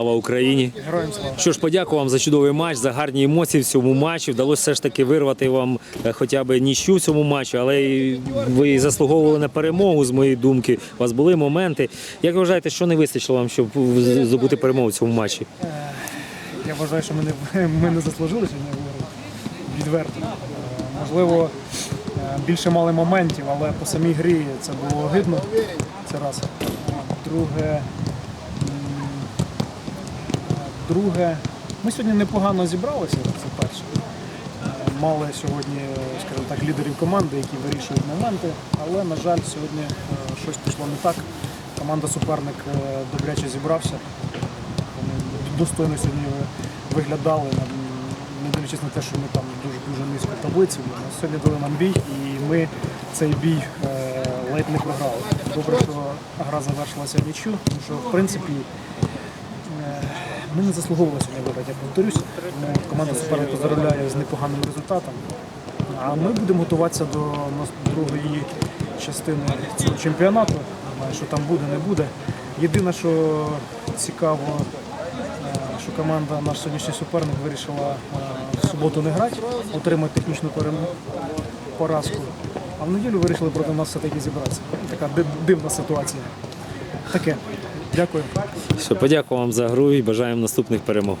Слава Україні! Героям слава. Що ж, подякую вам за чудовий матч, за гарні емоції в цьому матчі. Вдалося все ж таки вирвати вам е, хоча б ніщу в цьому матчі, але ви заслуговували на перемогу, з моєї думки. У вас були моменти. Як ви вважаєте, що не вистачило вам, щоб здобути перемогу в цьому матчі? Я вважаю, що ми не, ми не заслужили виграти. Відверто. Е, Можливо, е, більше мали моментів, але по самій грі це було гидно. Це раз. Друге. Друге. Ми сьогодні непогано зібралися, це перше. Е, Мали сьогодні, скажімо так, лідерів команди, які вирішують моменти, але, на жаль, сьогодні е, щось пішло не так. Команда суперник е, добряче зібрався. Вони достойно сьогодні виглядали, не дивлячись на те, що ми там дуже дуже низько таблиці. Сьогодні дали нам бій, і ми цей бій ледь не програли. Добре, що гра завершилася в нічю, тому що в принципі ми не заслуговували сьогодні виграти, я повторюся. Команда суперника заробляє з непоганим результатом. А ми будемо готуватися до другої частини цього чемпіонату. Що там буде, не буде. Єдине, що цікаво, е, що команда, наш сьогоднішній суперник, вирішила е, в суботу не грати, отримати технічну поразку. А в неділю вирішили проти нас все-таки зібратися. Така ди- дивна ситуація. Таке. Дякую. Все, подякую вам за гру і бажаємо наступних перемог.